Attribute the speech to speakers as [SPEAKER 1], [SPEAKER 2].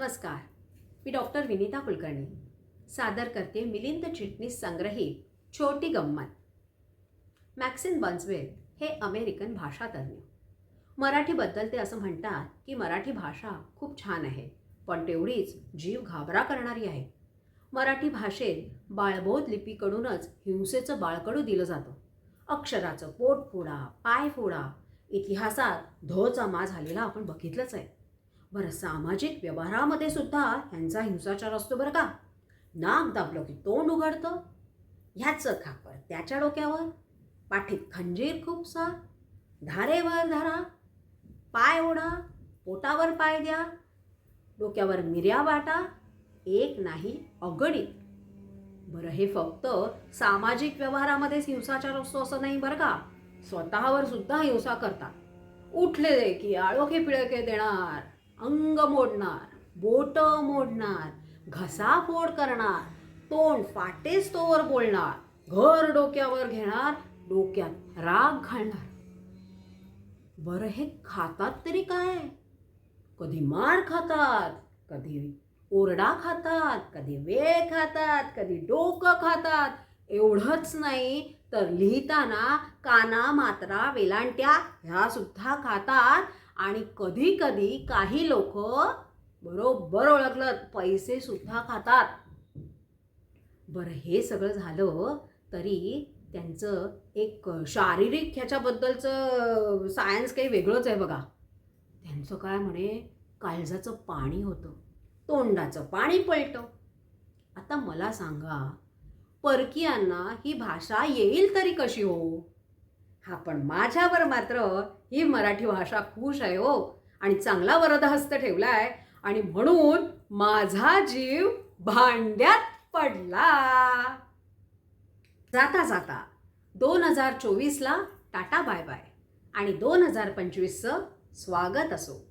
[SPEAKER 1] नमस्कार. मी डॉक्टर विनीता कुलकर्णी. सादर करते मिलिंद चिटणीस संग्रहित छोटी गंमत. मॅक्सिन बन्सवेल हे अमेरिकन भाषातज्ञ मराठीबद्दल ते असं म्हणतात की मराठी भाषा खूप छान आहे पण तेवढीच जीव घाबरा करणारी आहे. मराठी भाषेत बाळबोध लिपीकडूनच हिंसेचं बाळकडू दिलं जातं. अक्षराचं पोट फोडा पाय फोडा इतिहासात धोचा मा झालेला आपण बघितलंच आहे. बरं सामाजिक व्यवहारामध्ये सुद्धा ह्यांचा हिंसाचार असतो बरं का. नाक दाबलं की तोंड उघडतं. ह्याचं खापर त्याच्या डोक्यावर. पाठीत खंजीर खूपसा. धारेवर धारा. पाय ओढा. पोटावर पाय द्या. डोक्यावर मिऱ्या वाटा. एक नाही अगणित बरं हे फक्त सामाजिक व्यवहारामध्येच हिंसाचार असतो असं नाही बरं का. स्वतःवर सुद्धा हिंसा करतात. उठले की आळोखे पिळके देणार. अंग मोडणार बोट मोडणार घसा फोड करणार तोंड फाटेच तोवर बोलणार घर डोक्यावर घेणार डोक्यात राग घालणार. बरं हे खातात तरी काय? कधी मार खातात कधी ओरडा खातात कधी वेळ खातात कधी डोकं खातात. एवढंच नाही तर लिहिताना काना मात्रा वेलांट्या ह्या सुद्धा खातात. आणि कधी कधी काही लोक बरोबर ओळखलं पैसे सुद्धा खातात. बरं हे सगळं झालं तरी त्यांचं एक शारीरिक ह्याच्याबद्दलचं सायन्स काही वेगळंच आहे बघा. त्यांचं काय म्हणे काळजाचं पाणी होतं. तोंडाचं पाणी पळतं आता मला सांगा परकीयांना ही भाषा येईल तरी कशी हो? हा पण माझ्यावर मात्र ही मराठी भाषा खुश आहे हो. आणि चांगला वरदहस्त ठेवलाय. आणि म्हणून माझा जीव भांड्यात पडला. जाता जाता दोन हजार चोवीसला टाटा बाय बाय आणि दोन हजार पंचवीसचं स्वागत असो.